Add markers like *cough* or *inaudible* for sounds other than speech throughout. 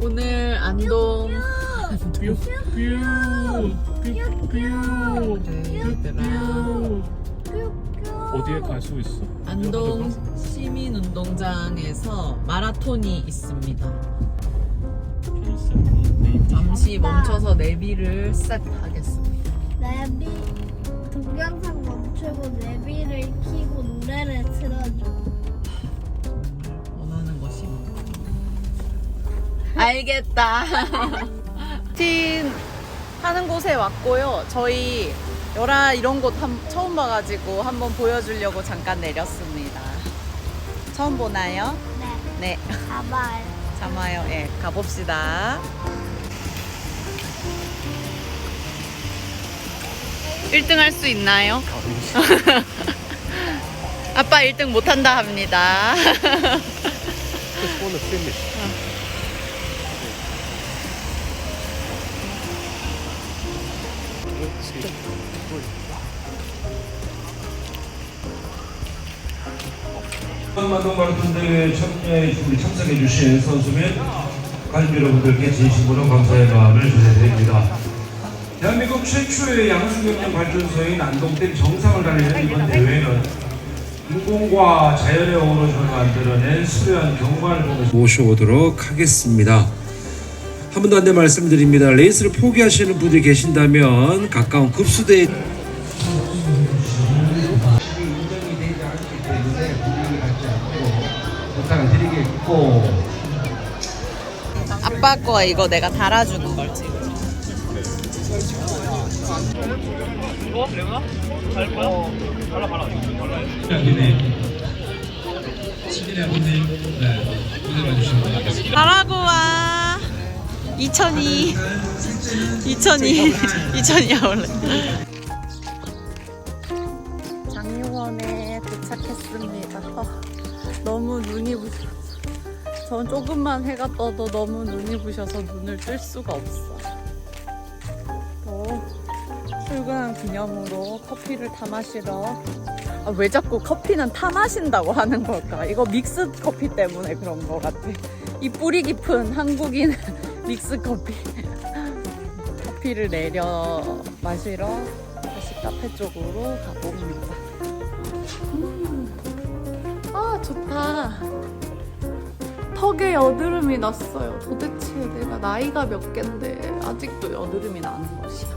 오늘 안동 뷰, 뷰, 뷰, 뷰, 네. 어디에 갈 수 있어? 안동 시민운동장에서 마라톤이 있습니다. 잠시 멈춰서 내비를 싹 하겠습니다. 내비 동영상 멈추고 내비를 켜고 노래를 틀어줘. 알겠다. *laughs* 틴 하는 곳에 왔고요. 저희 열아 이런 곳 한- 처음 봐가지고 한번 보여주려고 잠깐 내렸습니다. 처음 보나요? 네. 네, 가봐요. *laughs* 잠아요. 예, 가봅시다. 1등 할 수 있나요? *laughs* 아빠 1등 못한다 합니다. Just wanna finish. 진짜 만동 마라톤 대회 참여해 주 참석해 주신 선수 및 관중 여러분들께 진심으로 감사의 마음을 전해드립니다. 대한민국 최초의 양수경량 발전소인 안동댐 정상을 달리는 이번 대회는 인공과 자연의 어우러져 만들어낸 수려한 경관을 보면서 모셔보도록 하겠습니다. 한 번 더 안내 말씀드립니다. 레이스를 포기하시는 분들이 계신다면 가까운 급수대에 아빠 거 이거 내가 달아주는 걸 지금. 시민의 아버님 네, 무대 봐주시면 되겠습니다. 잘하고 와. 2002. 2002. 2002야 원래. 장유원에 도착했습니다. 아, 너무 눈이 부셔. 전 조금만 해가 떠도 너무 눈이 부셔서 눈을 뜰 수가 없어. 또 출근한 기념으로 커피를 타 마시러. 아, 왜 자꾸 커피는 타 마신다고 하는 걸까? 이거 믹스 커피 때문에 그런 것 같아. 이 뿌리 깊은 한국인 믹스 커피. 커피를 내려 마시러 다시 카페 쪽으로 가봅니다. 음. 아, 좋다. 턱에 여드름이 났어요. 도대체 내가 나이가 몇 갠데 아직도 여드름이 나는 것이야.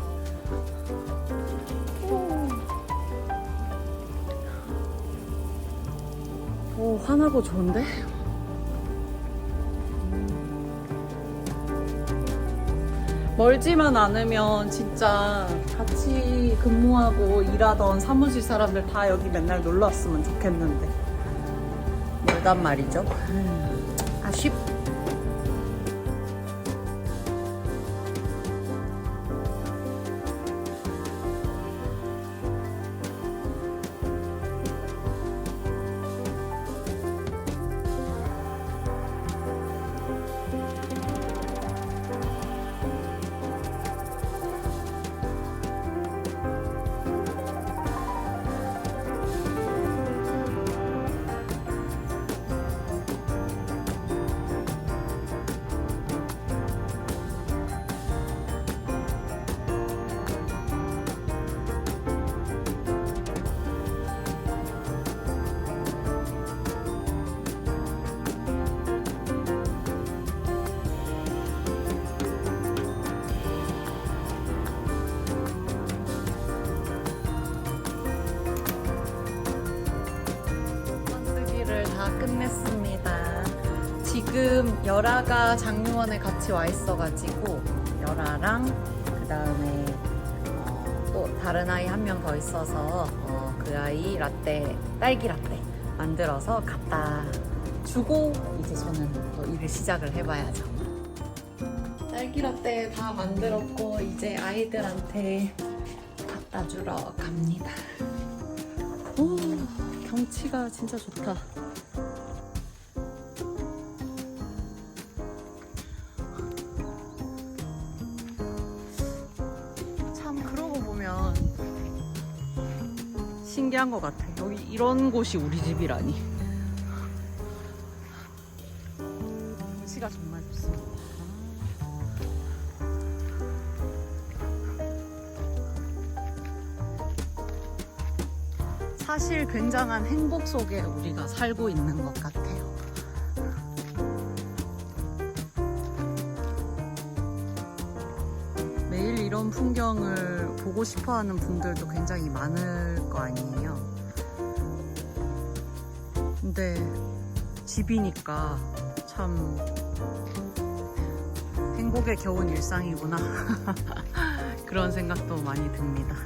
오. 오, 화나고 좋은데? 멀지만 않으면 진짜 같이 근무하고 일하던 사무실 사람들 다 여기 맨날 놀러 왔으면 좋겠는데. 멀단 말이죠. 음, 아쉽. 쓰 다 끝냈습니다. 지금 열아가 장유원에 같이 와 있어가지고 열아랑 그 다음에 또 다른 아이 한 명 더 있어서 어, 그 아이 라떼 딸기 라떼 만들어서 갖다 주고 이제 저는 또 일을 시작을 해봐야죠. 딸기 라떼 다 만들었고 이제 아이들한테 갖다 주러 갑니다. 오, 경치가 진짜 좋다. 신기한 것 같아. 여기 이런 곳이 우리 집이라니. 날씨가 정말 좋습니다. 사실 굉장한 행복 속에 우리가 살고 있는 것 같아요. 이런 풍경을 보고 싶어 하는 분들도 굉장히 많을 거 아니에요. 근데 집이니까 참 행복에 겨운 일상이구나. *laughs* 그런 생각도 많이 듭니다.